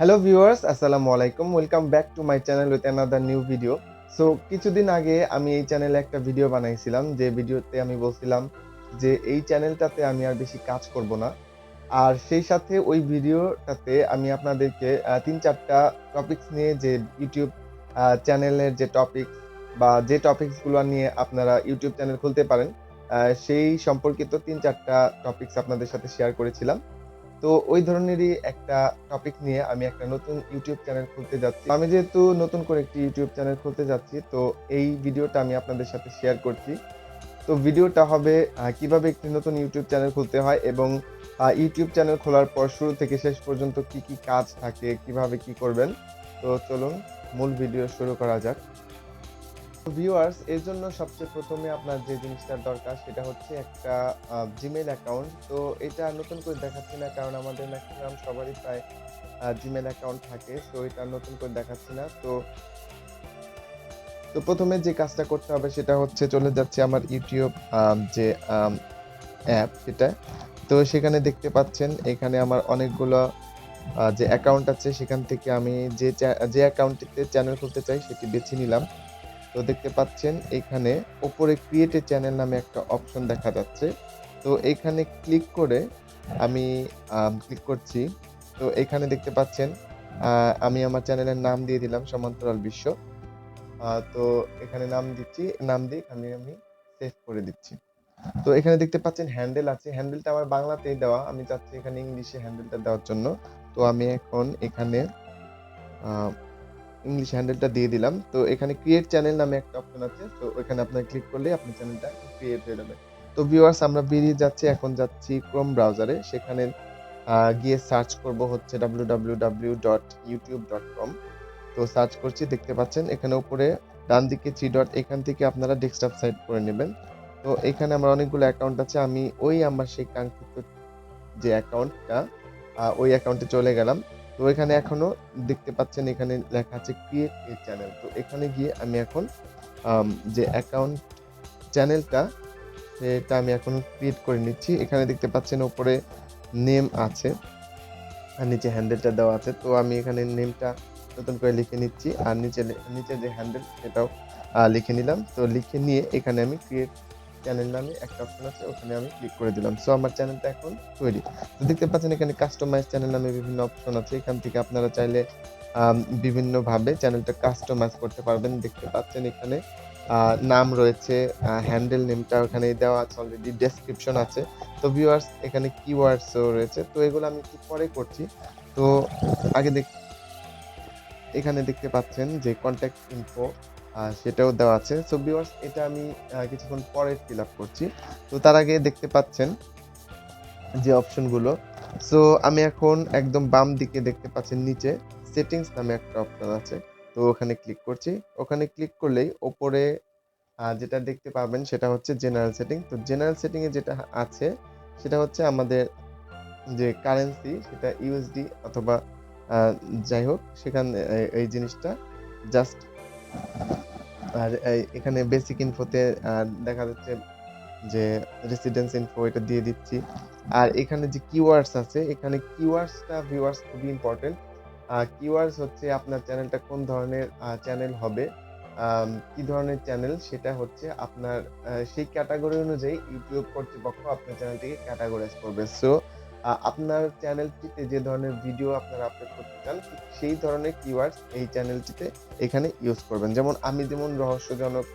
Hello viewers আসসালামু আলাইকুম welcome back to my channel with another new video so কিছুদিন আগে আমি এই চ্যানেলে একটা ভিডিও বানাইছিলাম, যে ভিডিওতে আমি বলছিলাম যে এই চ্যানেলটাতে আমি আর বেশি কাজ করব না। আর সেই সাথে ওই ভিডিওটাতে আমি আপনাদেরকে তিন চারটা টপিকস নিয়ে যে ইউটিউব চ্যানেলের যে টপিক বা যে টপিকসগুলো নিয়ে আপনারা ইউটিউব চ্যানেল খুলতে পারেন সেই সম্পর্কিত তিন চারটা টপিকস আপনাদের সাথে শেয়ার করেছিলাম। তো ওই ধরনেরই একটা টপিক নিয়ে আমি একটা নতুন ইউটিউব চ্যানেল খুলতে যাচ্ছি। আমি যেহেতু নতুন করে একটি ইউটিউব চ্যানেল খুলতে যাচ্ছি, তো এই ভিডিওটা আমি আপনাদের সাথে শেয়ার করছি। তো ভিডিওটা হবে কীভাবে একটি নতুন ইউটিউব চ্যানেল খুলতে হয় এবং ইউটিউব চ্যানেল খোলার পর শুরু থেকে শেষ পর্যন্ত কি কি কাজ থাকে, কীভাবে কি করবেন? তো চলুন, মূল ভিডিও শুরু করা যাক। ভিউয়ার্স এর জন্য সবচেয়ে প্রথমে আপনার যে জিনিসটার দরকার সেটা হচ্ছে একটা জিমেল অ্যাকাউন্ট তো এটা নতুন করে দেখাচ্ছি না, কারণ আমাদের ম্যাক্সিমাম সবারই প্রায় জিমেল অ্যাকাউন্ট থাকে। তো এটা নতুন করে দেখাচ্ছি না। তো তো প্রথমে যে কাজটা করতে হবে সেটা হচ্ছে চলে যাচ্ছে আমার ইউটিউব যে অ্যাপ সেটা তো সেখানে দেখতে পাচ্ছেন, এখানে আমার অনেকগুলো যে অ্যাকাউন্ট আছে, সেখান থেকে আমি যে যে অ্যাকাউন্টটিতে চ্যানেল খুলতে চাই, সেটি বেছে নিলাম। তো দেখতে পাচ্ছেন এখানে ওপরে ক্রিয়েট চ্যানেল নামে একটা অপশন দেখা যাচ্ছে। তো এখানে ক্লিক করে আমি ক্লিক করছি। তো এখানে দেখতে পাচ্ছেন আমি আমার চ্যানেলের নাম দিয়ে দিলাম সমান্তরাল বিশ্ব। তো এখানে নাম দিচ্ছি, নাম দিয়ে এখানে আমি সেভ করে দিচ্ছি। তো এখানে দেখতে পাচ্ছেন হ্যান্ডেল আছে। হ্যান্ডেলটা আমার বাংলাতেই দেওয়া। আমি চাচ্ছি এখানে ইংলিশে হ্যান্ডেলটা দেওয়ার জন্য। তো আমি এখন এখানে ইংলিশ হ্যান্ডেলটা দিয়ে দিলাম। তো এখানে ক্রিয়েট চ্যানেল নামে একটা অপশন আছে। তো ওখানে আপনার ক্লিক করলে আপনার চ্যানেলটা ক্রিয়েট হয়ে যাবে। তো ভিউয়ার্স আমরা বেরিয়ে যাচ্ছি। এখন যাচ্ছি ক্রোম ব্রাউজারে সেখানে গিয়ে সার্চ করব হচ্ছে www.youtube.com তো সার্চ করছি, দেখতে পাচ্ছেন, এখানে উপরে ডান দিকে থ্রি ডট এখান থেকে আপনারা ডেস্কটপ সাইট করে নেবেন। তো এখানে আমার অনেকগুলো অ্যাকাউন্ট আছে। আমি ওই আমার সেই কাঙ্ক্ষিত যে অ্যাকাউন্টটা ওই অ্যাকাউন্টে চলে গেলাম। তো এখানে এখনও দেখতে পাচ্ছেন এখানে লেখা আছে ক্রিয়েট এ চ্যানেল তো এখানে গিয়ে আমি এখন যে অ্যাকাউন্ট চ্যানেলটা সেটা আমি এখন ক্রিয়েট করে নিচ্ছি। এখানে দেখতে পাচ্ছেন ওপরে নেম আছে আর নিচে হ্যান্ডেলটা দেওয়া আছে। তো আমি এখানে নেমটা নতুন করে লিখে নিচ্ছি আর নিচে নিচে যে হ্যান্ডেল সেটাও লিখে নিলাম। তো লিখে নিয়ে এখানে আমি ক্রিয়েট চ্যানেল নামে একটা অপশন আছে, ওখানে আমি ক্লিক করে দিলাম। সো আমার চ্যানেলটা এখন তৈরি। তো দেখতে পাচ্ছেন এখানে কাস্টমাইজ চ্যানেল নামে বিভিন্ন অপশন আছে। এখান থেকে আপনারা চাইলে বিভিন্নভাবে চ্যানেলটা কাস্টমাইজ করতে পারবেন। দেখতে পাচ্ছেন এখানে নাম রয়েছে হ্যান্ডেল নেমটা ওখানে দেওয়া আছে অলরেডি ডেসক্রিপশন আছে। তো ভিউয়ার্স এখানে কিওয়ার্ডসও রয়েছে। তো এগুলো আমি একটু পরে করছি। তো আগে দেখ, এখানে দেখতে পাচ্ছেন যে কন্ট্যাক্ট ইনফো সেটাও দেওয়া আছে। সো ভিউয়ার্স এটা আমি কিছুক্ষণ পরে ফিল আপ করছি। তো তার আগে দেখতে পাচ্ছেন যে অপশনগুলো সো আমি এখন একদম বাম দিকে দেখতে পাচ্ছেন নিচে সেটিংস নামে একটা অপশন আছে। তো ওখানে ক্লিক করছি। ওখানে ক্লিক করলেই ওপরে যেটা দেখতে পাবেন সেটা হচ্ছে জেনারেল সেটিং তো জেনারেল সেটিংয়ে যেটা আছে, সেটা হচ্ছে আমাদের যে কারেন্সি সেটা ইউএসডি অথবা যাই হোক, সেখানে এই জিনিসটা জাস্ট আর এখানে বেসিক ইনফোতে দেখা যাচ্ছে যে রেসিডেন্স ইনফো এটা দিয়ে দিচ্ছি। আর এখানে যে কিওয়ার্ডস আছে, এখানে কিওয়ার্ডসটা ভিউয়ার্স খুবই ইম্পর্টেন্ট কিওয়ার্ডস হচ্ছে আপনার চ্যানেলটা কোন ধরনের চ্যানেল হবে কি ধরনের চ্যানেল সেটা হচ্ছে আপনার সেই ক্যাটাগরি অনুযায়ী ইউটিউব কর্তৃপক্ষ আপনার চ্যানেলটিকে ক্যাটাগরাইজ করবে। সো আপনার চ্যানেলটিতে যে ধরনের ভিডিও আপনারা আপলোড করতে চান সেই ধরনের কিওয়ার্ডস এই চ্যানেলটিতে এখানে ইউজ করবেন। যেমন আমি যেমন রহস্যজনক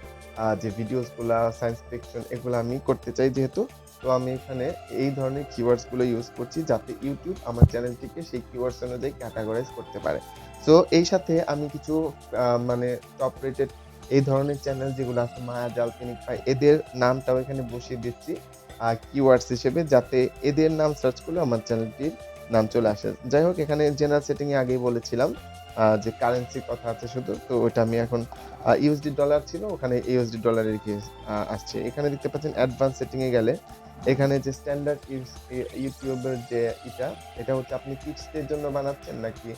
যে ভিডিওসগুলো সায়েন্স ফিকশন এগুলো আমি করতে চাই যেহেতু, তো আমি এখানে এই ধরনের কিওয়ার্ডসগুলো ইউজ করছি যাতে ইউটিউব আমার চ্যানেলটিকে সেই কিওয়ার্ডস অনুযায়ী ক্যাটাগরাইজ করতে পারে। সো এই সাথে আমি কিছু মানে টপ রেটেড এই ধরনের চ্যানেল যেগুলো আছে, মায়া, জাল পাই, এদের নামটাও এখানে বসিয়ে দিচ্ছি। কিওয়ার্ডস হিসেবে যাতে এদের নাম সার্চ করলে আমার চ্যানেলটির নাম চলে আসে। যাই হোক, এখানে জেনারেল সেটিং এ আগেই বলেছিলাম যে কারেন্সি কথা আছে শুধু। তো ওটা আমি এখন ইউএসডি ডলার ছিল, ওখানে ইউএসডি ডলারের কি আসছে। এখানে দেখতে পাচ্ছেন অ্যাডভান্স সেটিং এ গেলে, এখানে যে স্ট্যান্ডার্ড ইউটিউবের যে এটা এটা হচ্ছে আপনি কিডসদের জন্য বানাচ্ছেন নাকি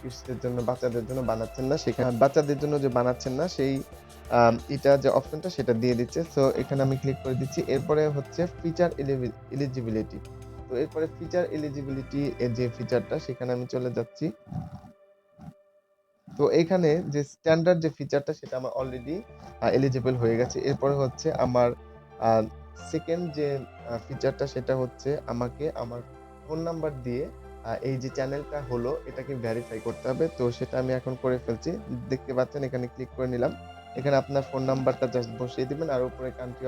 কিডসদের জন্য বাচ্চাদের জন্য বানাচ্ছেন না? সেখানে বাচ্চাদের জন্য যে বানাচ্ছেন না, সেই এটা যে অপশনটা সেটা দিয়ে দিচ্ছে সো এখানে আমি ক্লিক করে দিচ্ছি এরপরে হচ্ছে ফিচার এলিজিবিলিটি তো এরপরে ফিচার এলিজিবিলিটি এর যে ফিচারটা সেখানে আমি চলে যাচ্ছি তো এখানে যে স্ট্যান্ডার্ড যে ফিচারটা সেটা আমার অলরেডি এলিজিবল হয়ে গেছে। এরপরে হচ্ছে আমার 2nd যে ফিচারটা সেটা হচ্ছে আমাকে আমার ফোন নাম্বার দিয়ে এই যে চ্যানেলটা হলো, এটাকে ভেরিফাই করতে হবে। তো সেটা আমি এখন করে ফেলছি। দেখতে পাচ্ছেন, এখানে ক্লিক করে নিলাম। এখানে আপনার ফোন নাম্বারটা জাস্ট বসিয়ে দিবেন, আর উপরে কান্ট্রি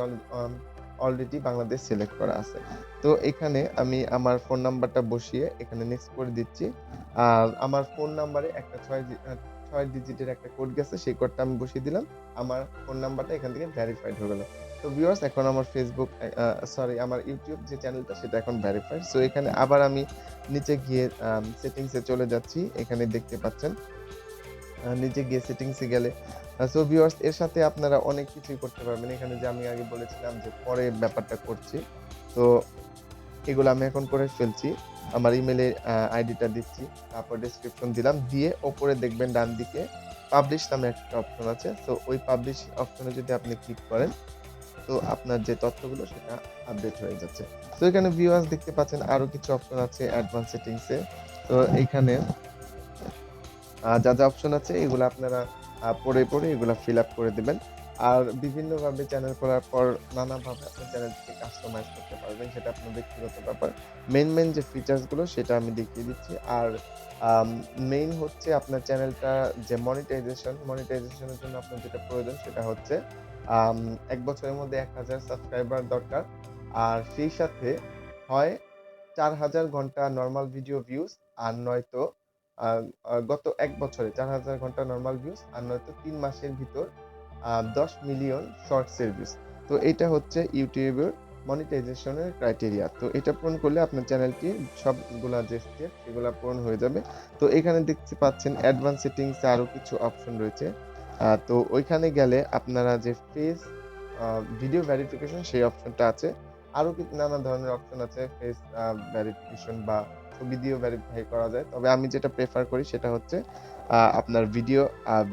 অলরেডি বাংলাদেশ সিলেক্ট করা আছে। তো এখানে আমি আমার ফোন নাম্বারটা বসিয়ে এখানে নেক্সট করে দিচ্ছি। আর আমার ফোন নাম্বারে একটা ৬ ডি আ ৬ ডিজিটের একটা কোড গেছে, সেই কোডটা আমি বসিয়ে দিলাম। আমার ফোন নাম্বারটা এখান থেকে ভেরিফাইড হয়ে গেল। তো ভিউয়ার্স এখন আমার আ সরি আমার YouTube যে চ্যানেলটা সেটা এখন ভেরিফাইড। সো এখানে আবার আমি নিচে গিয়ে সেটিংস চলে যাচ্ছি। এখানে দেখতে পাচ্ছেন। নিচে গিয়ে সেটিংসে গেলে সো ভিউয়ার্স এর সাথে আপনারা অনেক কিছুই করতে পারবেন। এখানে যে আমি আগে বলেছিলাম যে পরে ব্যাপারটা করছি। তো এগুলো আমি এখন করে ফেলছি। আমার ইমেলের আইডিটা দিচ্ছি। তারপর ডেসক্রিপশন দিলাম। দিয়ে ওপরে দেখবেন ডান দিকে পাবলিশ নামে একটা অপশন আছে। তো ওই পাবলিশ অপশনে যদি আপনি ক্লিক করেন, তো আপনার যে তথ্যগুলো, সেটা আপডেট হয়ে যাচ্ছে। তো এখানে ভিউয়ার্স দেখতে পাচ্ছেন আরও কিছু অপশন আছে অ্যাডভান্স সেটিংসে তো এইখানে যা, যা অপশন আছে এগুলো আপনারা পড়ে, পড়ে এগুলা ফিল আপ করে দেবেন আর বিভিন্নভাবে চ্যানেল খোলার পর নানাভাবে আপনার চ্যানেলটিকে কাস্টমাইজ করতে পারবেন। সেটা আপনার ব্যক্তিগত ব্যাপার। মেন মেন যে ফিচার্সগুলো সেটা আমি দেখিয়ে দিচ্ছি। আর মেইন হচ্ছে আপনার চ্যানেলটা যে মনিটাইজেশন, মনিটাইজেশনের জন্য আপনার যেটা প্রয়োজন সেটা হচ্ছে এক বছরের মধ্যে ১,০০০ সাবস্ক্রাইবার দরকার। আর সেই সাথে হয় ৪,০০০ ঘণ্টা নর্মাল ভিডিও ভিউজ আর নয়তো গত এক বছরে ৪,০০০ ঘণ্টা নরমাল ভিউজ আর নয়তো তিন মাসের ভিতর ১০ মিলিয়ন শর্টস এর ভিউজ। তো এটা হচ্ছে ইউটিউবের এর মনিটাইজেশন এর ক্রাইটেরিয়া। তো এটা পূরণ করলে আপনার চ্যানেলটি সবগুলা যে স্টেপ সেগুলা পূরণ হয়ে যাবে। তো এখানে দেখতে পাচ্ছেন অ্যাডভান্স সেটিংস এ আরও কিছু অপশন রয়েছে। তো ওইখানে গেলে আপনারা যে ফেস ভিডিও ভেরিফিকেশন সেই অপশনটা আছে। আরও কি নানা ধরনের অপশন আছে ফেস আ ভেরিফিকেশন বা ছবি দিয়েও ভেরিফাই করা যায়। তবে আমি যেটা প্রেফার করি সেটা হচ্ছে আপনার ভিডিও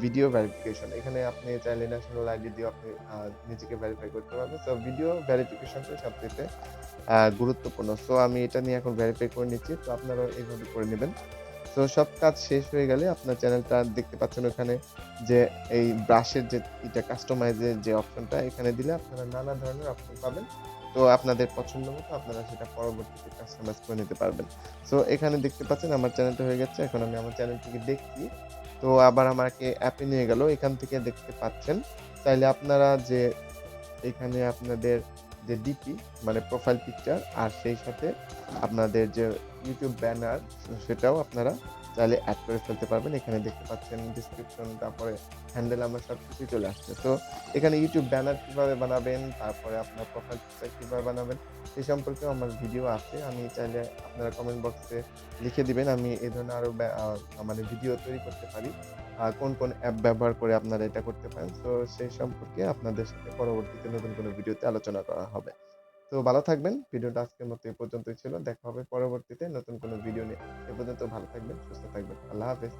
ভিডিও ভেরিফিকেশন। এখানে আপনি চাইলে ন্যাশনাল আইডি দিয়ে আপনি নিজেকে ভেরিফাই করতে পারবেন। সো ভিডিও ভেরিফিকেশনটাই সবচাইতে আ, গুরুত্বপূর্ণ। সো আমি এটা নিয়ে এখন ভেরিফাই করে নিচ্ছি। তো আপনারাও এইভাবে করে নেবেন তো সব কাজ শেষ হয়ে গেলে আপনার চ্যানেলটা দেখতে পাচ্ছেন ওখানে যে এই ব্রাশের যে, এটা কাস্টমাইজের যে অপশনটা এখানে দিলে আপনারা নানা ধরনের অপশন পাবেন। তো আপনাদের পছন্দ মতো আপনারা সেটা পরবর্তীতে কাস্টমাইজ করে নিতে পারবেন। সো এখানে দেখতে পাচ্ছেন আমার চ্যানেলটা হয়ে গেছে। এখন আমি আমার চ্যানেলটিকে দেখছি। তো আবার আমাকে অ্যাপে নিয়ে গেল। এখান থেকে দেখতে পাচ্ছেন। চাইলে আপনারা যে এখানে আপনাদের যে ডিপি মানে প্রোফাইল পিকচার আর সেই সাথে আপনাদের যে ইউটিউব ব্যানার সেটাও আপনারা চাইলে অ্যাড করে ফেলতে পারবেন। এখানে দেখতে পাচ্ছেন ডেসক্রিপশন তারপরে হ্যান্ডেল আমার সবকিছুই চলে আসছে। তো এখানে ইউটিউব ব্যানার কীভাবে বানাবেন, তারপরে আপনার প্রোফাইল পিকচার কীভাবে বানাবেন সে সম্পর্কেও আমার ভিডিও আছে। আমি চাইলে আপনারা কমেন্ট বক্সে লিখে দিবেন। আমি এ ধরনের আরও ব্যা মানে ভিডিও তৈরি করতে পারি। আ কোন, কোন অ্যাপ ব্যবহার করে আপনারা এটা করতে পারেন। তো সেই সম্পর্কে আপনাদের সাথে পরবর্তীতে নতুন কোনো ভিডিওতে আলোচনা করা হবে। তো ভালো থাকবেন। ভিডিওটা আজকের মতো এ পর্যন্তই ছিল। দেখা হবে পরবর্তীতে নতুন কোনো ভিডিও নিয়ে। এ পর্যন্ত ভালো থাকবেন, সুস্থ থাকবেন। আল্লাহ হাফেজ।